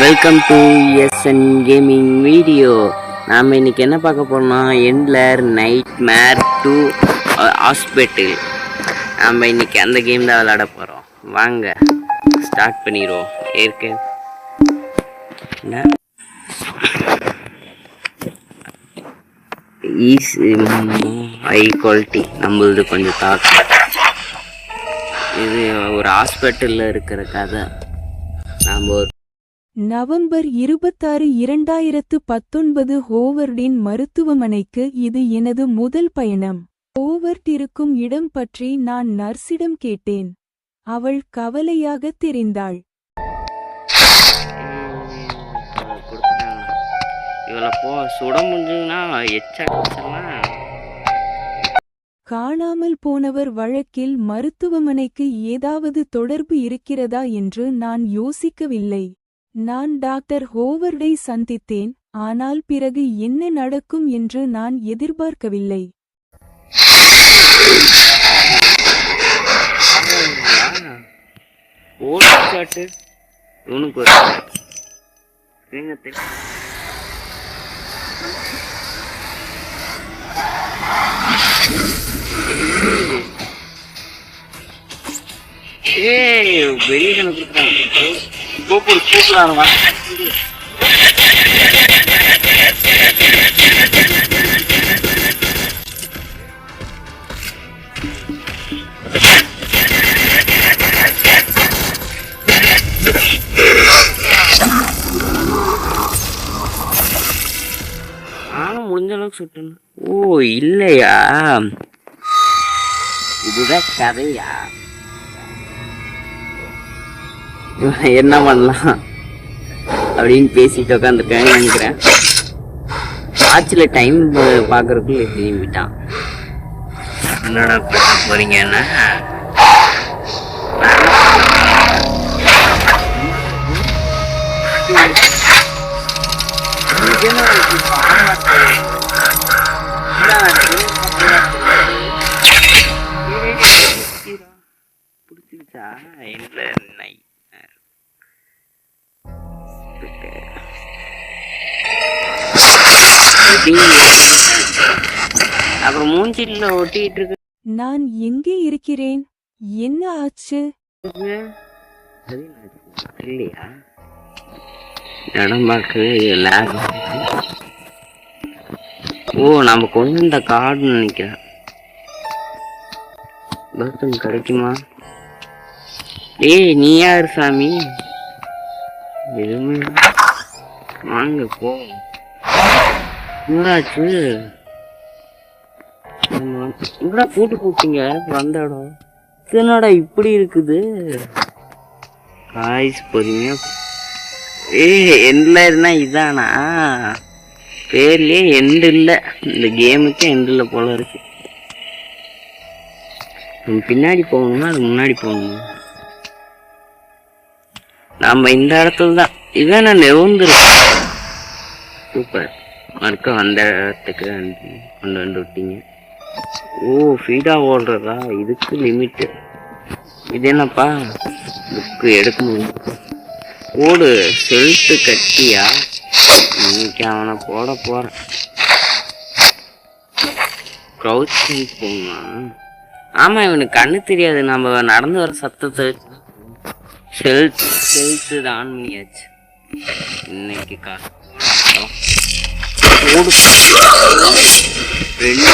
Welcome to SN gaming video நாம் இன்னைக்கு என்ன பார்க்க போகிறோம்னா endless nightmare two hospital நாம் இன்னைக்கு அந்த கேம் தான் விளாட போகிறோம் வாங்க ஸ்டார்ட் பண்ணிடுவோம். ஏற்க ஈஸ் ஹை குவாலிட்டி நம்மளது கொஞ்சம் தாக்கம். இது ஒரு ஹாஸ்பிட்டலில் இருக்கிற கதை. நாம் ஒரு நவம்பர் இருபத்தாறு இரண்டாயிரத்து பத்தொன்பது ஹோவர்டின் மருத்துவமனைக்கு இது எனது முதல் பயணம். ஹோவர்ட் இருக்கும் இடம் பற்றி நான் நர்ஸிடம் கேட்டேன். அவள் கவலையாக தெரிந்தாள். இவளை போ சுட முடிஞ்சதுன்னா எச்சலாம் காணாமல் போனவர் வழக்கில் மருத்துவமனைக்கு ஏதாவது தொடர்பு இருக்கிறதா என்று நான் யோசிக்கவில்லை. நான் டாக்டர் ஹோவர்டை சந்தித்தேன் ஆனால் பிறகு என்ன நடக்கும் என்று நான் எதிர்பார்க்கவில்லை. ஓட்டு பெரிய கணக்கு கொடுக்குறாங்க? கூப்பிடு கூப்பிடுறாங்க நானும் முடிஞ்ச அளவுக்கு ஓ இல்லையா? இதுதான் கதையா? என்ன பண்ணலாம்? அப்படின்னு பேசிட்டு உட்காந்துருக்கேன் நினைக்கிறேன். வாட்சில் டைம் பார்க்கறதுக்குள்ள திரும்பிட்டான் என்னடா பண்ண போறீங்கன்னா ஒட்டிட்டு இருக்கு நான் எங்கே இருக்கிறேன்? என்ன ஆச்சு? இல்லையா? இடம் பார்க்கு லேப் ஓ நம்ம கொண்டு வந்த கார்டுன்னு நினைக்கிறேன். பர்த்தன் கிடைக்குமா? ஏய் நீ யார் சாமி? எதுவுமே. வாங்க போ. என்னாச்சு? எங்கடா கூட்டு கூப்பிட்டீங்க? வந்த இடம். என்னடா இப்படி இருக்குது? காய்ஸ் பொறுமையா ஏய் எண்ட்ல இருந்தா இதானா? பேர்லயே எண்டு இல்லை. இந்த கேமுக்கு எண்டு இல்லை போல இருக்கு. பின்னாடி போகணும்னா அது முன்னாடி போகணும்? நம்ம இந்த இடத்துல தான். இதான் நான் சூப்பர் மறுக்க வந்த இடத்துக்கு கொண்டு வந்து விட்டீங்க. ஓ ஃபீடா ஓடுறதா? இதுக்கு லிமிட்டு இது என்னப்பா? புக்கு எடுக்க முடியும் ஓடு செல்ட்டு கட்டியா? இன்னைக்கு அவனை போட போகிறேன் க்ரௌச்சிங் போகணும் ஆமாம் இவனுக்கு கண்ணு தெரியாது. நம்ம நடந்து வர சத்தத்தை செல்ட் செல்ட்டு தான் ஆன் பண்ணியாச்சு. இன்னைக்கு கா ஓடு ரெண்டு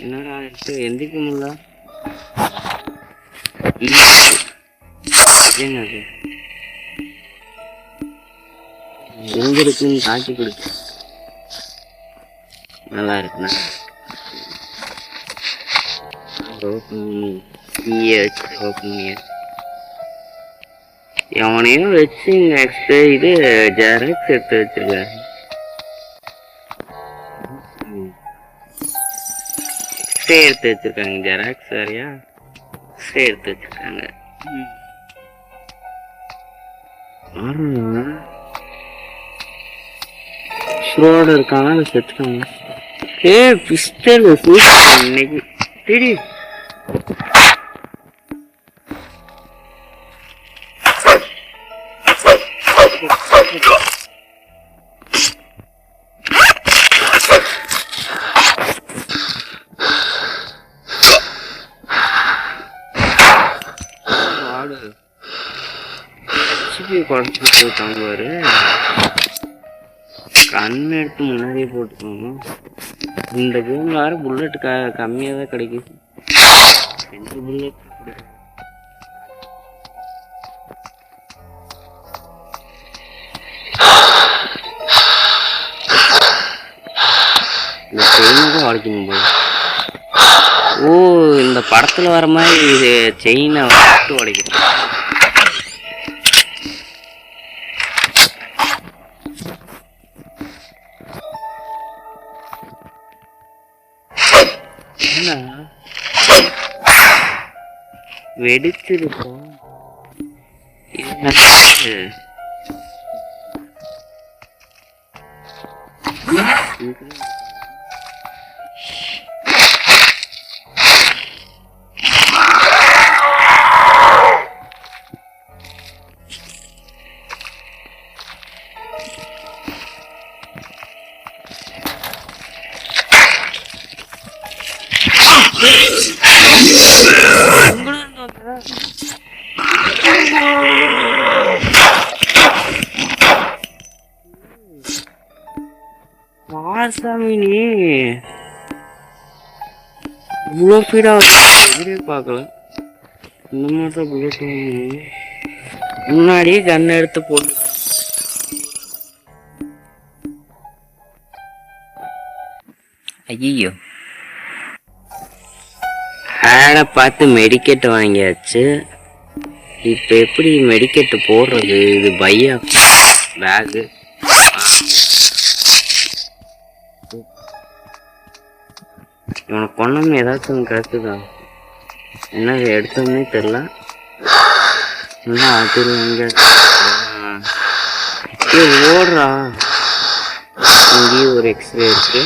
என்னடா இருக்கு எந்திரிக்க முடியல இல்ல. என்னது எங்க இருக்குன்னு காட்டி கொடுக்கு. நல்லா இருக்குண்ணா. எவனையும் வச்சு நெக்ஸ்ட் இது ஜெராக்ஸ் எடுத்து வச்சிருக்காரு. சேர்த்து வச்சிருக்காங்க ஜெராக்ஸ் சரியா சேர்த்து எடுத்து வச்சிருக்காங்க. ஸ்லோட இருக்காங்க செத்துக்காங்க ஏ பிஸ்டல் இன்னைக்கு. சிபி குறைச்சிட்டு போயிட்டாங்க கண் எடுத்து முன்னாடியே போட்டுக்கணும் இந்த கேம்ல வர புல்லட் க கம்மியாக தான் கிடைக்கும் ரெண்டு புல்லட் இந்த செயினுக்கும் உடைக்கணும் போது ஓ இந்த படத்தில் வர மாதிரி இது செயினை விட்டு உடைக்கிறேன் வெடிச்சிருக்கோம் இது என்னது? இது வாசாமி நீ இவ்வளோ ஸ்பீடாக எதிரே பார்க்கல. இந்த மாதிரி தான் புல்லட் முன்னாடியே கன் எடுத்து போட்டு. ஐயோ ஆடை பார்த்து மெடிக்கெட் வாங்கியாச்சு இப்போ எப்படி மெடிக்கெட் போடுறது? இது பையா பேகு இவனை கொண்டோம்னு ஏதாச்சும் ஒன்று கிடக்குதா? என்ன எடுத்தோம்னே தெரில என்ன அது எங்க ஓடுறா. இங்கேயும் ஒரு எக்ஸ்ரே இருக்கு.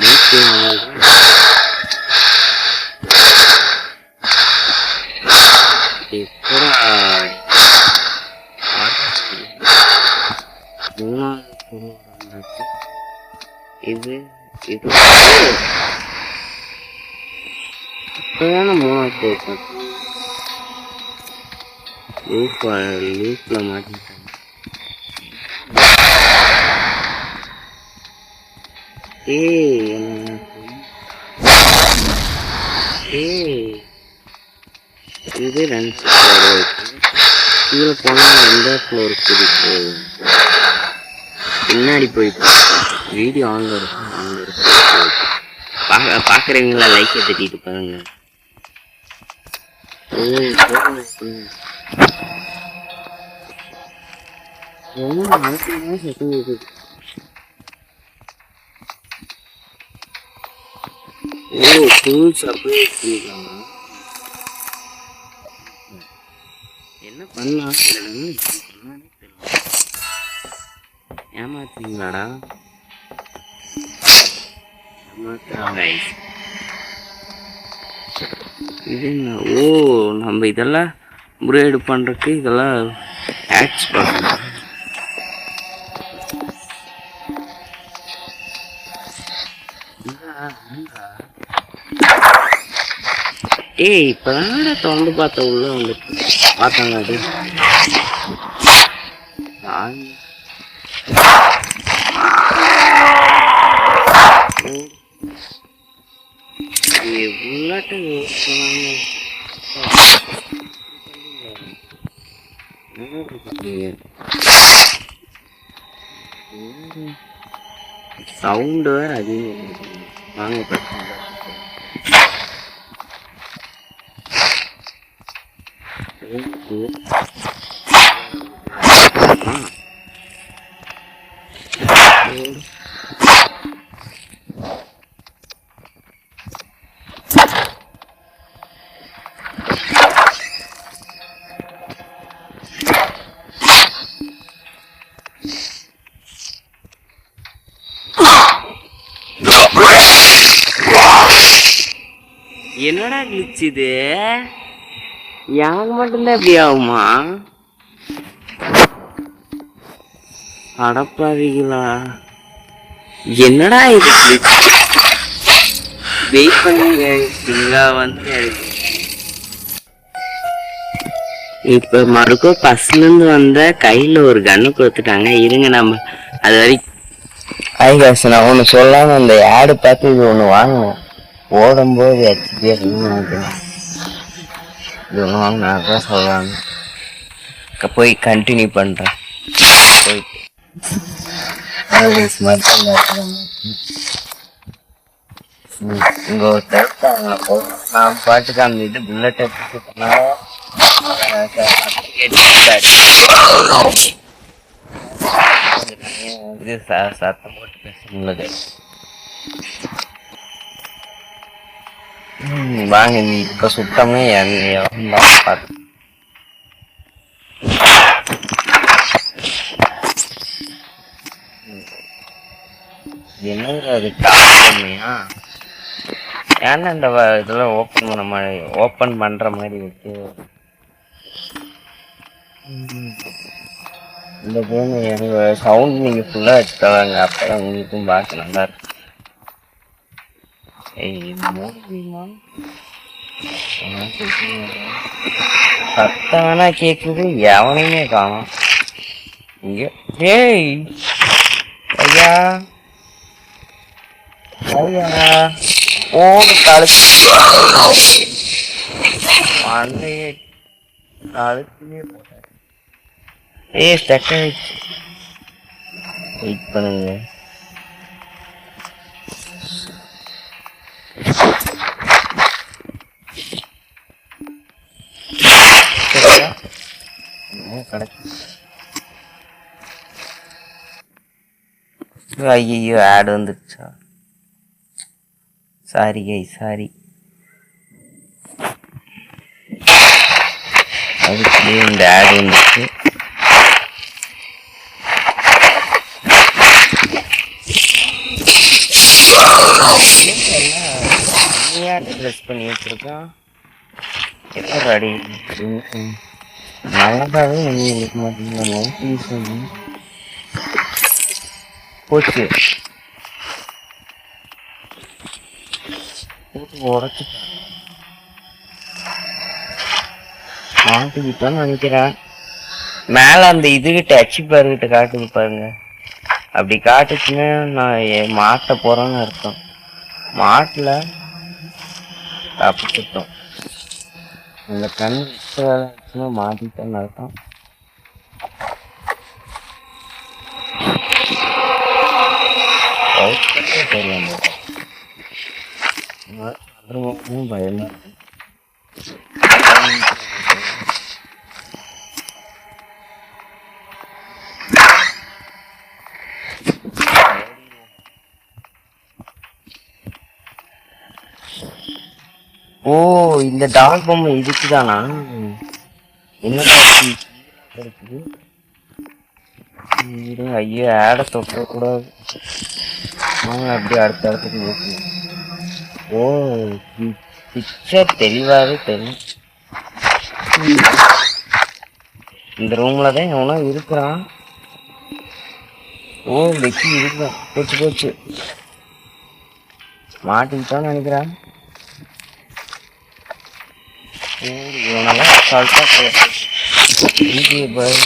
மேப்பு நல்லது. எப்படா மூணாவது floor வந்தாச்சு. இது இது. இப்பதானே மூணாவது floor பார்த்தேன். லூப் லூப்ல ஏய் ஏய் இது ரெண்டு ஃப்ளோர் கீழே போனால் எந்த ஃப்ளோருக்கு இருக்கு பின்னாடி போயிட்டு வீடியோ ஆன்ல இருக்கும் ஆன்ல இருக்கும். பார்க்க பார்க்குறவங்கள லைக்கை தட்டிட்டு பாருங்க. ஏய், போடுங்க, போடுங்க. ஓ டூல்ஸ் அப்படியே பண்ணிக்கலாம் என்ன பண்ணலாம் இதுல இருந்து இப்படி தெரியல ஏமாத்துறீங்களாடா இது என்ன? ஓ நம்ம இதெல்லாம் முறையீடு பண்ணுறதுக்கு இதெல்லாம் ஆக்ஸ் பண்ணலாம் ஏய் இப்பதான் திறந்து பார்த்த உள்ள வந்து பார்த்தாங்க அது. நான் சவுண்டு வேற அதிகம் வாங்க பிரச்சனை ಒಂದು ಏನಡ ಗ್ಲಿಚ್ಚಿದೆ எனக்கு மட்டும்தான் இப்படி ஆகுமா? அடப்பாவிகளா. என்னடா இது? வெயிட் பண்ணுங்க வந்து இப்ப மறுக்கும் பஸ்ல இருந்து வந்த கையில ஒரு கன்னு கொடுத்துட்டாங்க. இருங்க நம்ம அது வரைக்கும் ஹாய் காசு நான் ஒன்று சொல்லாமல் அந்த ஆடு பார்த்து இது ஒன்று வாங்கினேன் ஓடும்போது பேர் நினைக்கிறேன் ஒன்று வாங்கினா தான் சொல்லலான்னு க- போய் கண்டினியூ பண்ணுறேன் போய் இங்கே நான் புல்லட் எடுத்து இது ச- சத்தம் போட்டு பேச முடியல வாங்க நீ இப்ப சுத்தமே என்ன பார்த்து என்னங்க அது காமியா ஏன்னா இந்த இதெல்லாம் ஓப்பன் பண்ண மாதிரி ஓப்பன் பண்ணுற மாதிரி இருக்கு இந்த கேம் எங்க சவுண்ட் நீங்க ஃபுல்லா வச்சுக்கலாங்க அப்பதான் உங்களுக்கும் பார்க்க நல்லா இருக்கும் ஏய் இது மூடிமா சத்தம் வேணா கேக்குது எவனையுமே காணும். இங்க ஏய்! ஐயா! ஐயா! ஓடு கழுத்து. மண்டையை ஏய் ஸ்டக் வெயிட் பண்ணுங்க. ஐயோ ஆட் வந்துருச்சா? சாரி ஐ சாரி அதுக்கு இந்த ஆட் வந்துச்சு ட்ரெஸ் பண்ணி வச்சுருக்கேன் எப்போ ரெடி நல்லாவே ஒன்றும் இருக்க மாட்டேங்குது போச்சு. உடச்சு உடச்சிட்டேன் மாட்டிக்கிட்டோன்னு நினைக்கிறேன் மேலே அந்த இதுகிட்ட அச்சு பாருகிட்ட காட்டுது பாருங்க. அப்படி காட்டுச்சுன்னா நான் மாட்ட போகிறோன்னு அர்த்தம். மாட்டில். தப்பிச்சிட்டோம் இந்த கண் வச்சுன்னா மாட்டிட்டேன்னு அர்த்தம். பயமா இருக்கு. ஓ இந்த டாக் பொம்மை இதுக்குதானா என்னடா இருக்குது ஐயோ ஆட தொட்ட கூடாது அப்படியே அடுத்த இடத்துக்கு போகணும் ஓ பிக்சர் தெளிவாகவே தெரியும் இந்த ரூம்ல தான் எவனோ இருக்கிறான். ஓ வெக்கி இருக்கிறான் போச்சு போச்சு. மாட்டிக்கிட்டான்னு நினைக்கிறேன். ஓ பாய்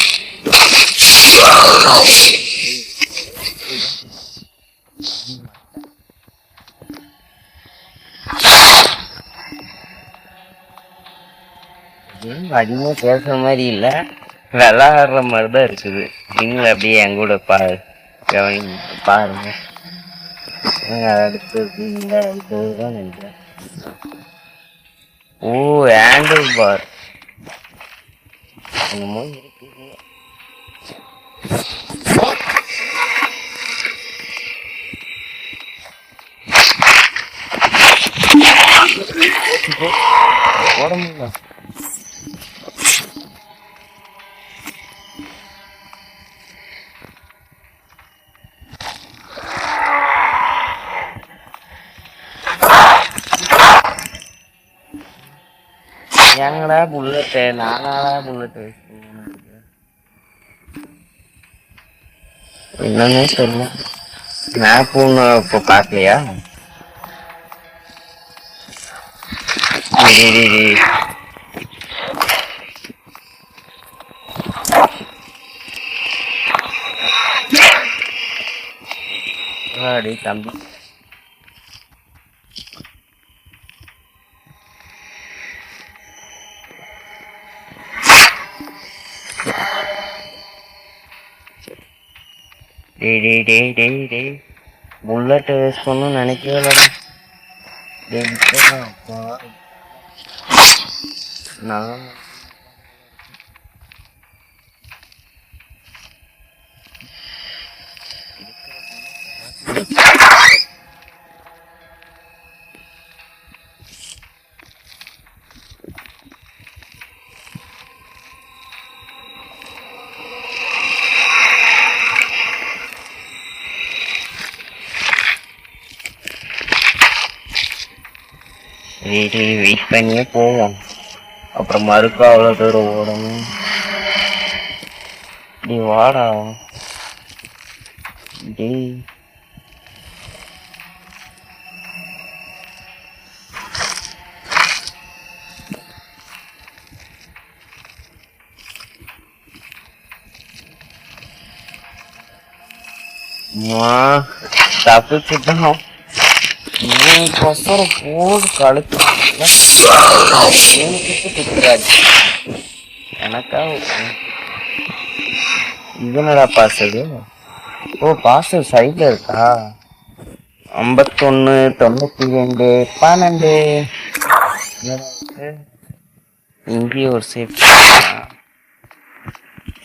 அதிகமாக பேசுற மாதிரி இல்ல விளாடுற மாதிரி தான் இருக்குது நீங்களும் அப்படியே என் கூட பா கவனி பாருங்க. அடுத்து அடுத்தது இதுதான் நினைக்கிறேன் ஓ ஹேண்டில் பார் என்னமோ இருக்குது போட முடியல ஏங்கடா புல்லட்டு நானாடா புல்லட்டு என்னன்னே தெரியல மேப் ஒன்று இப்போ பார்க்கலையா டேய், டேய், டேய். வாடி தம்பி டேய் டேய் டேய் டேய் டேய் புல்லட் வேஸ்ட் பண்ணணும்னு நினைக்கவே இல்லைடா. நல்லா வீட்டு வெயிட் பண்ணியே போவோம். அப்புறம் மறுக்கா அவ்வளோ தூரம் ஓடணும் நீ வாடா. டேய். அம்மா, இவன் கொசரம் போடு கழுத்து எனக்கா இதுனடா என்னடா ஓ பாசல் சைடில் இருக்கா? ஐம்பத்தொன்று தொண்ணூற்றி ரெண்டு பன்னெண்டு. என்னடா இங்கேயும் ஒரு சேஃப்டி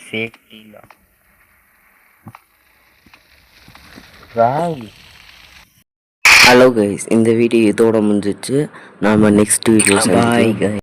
சேஃப்டி ராய். ஹலோ கைஸ் இந்த வீடியோ இதோட முடிஞ்சிச்சு. நாம நெக்ஸ்ட் வீடியோ பாய்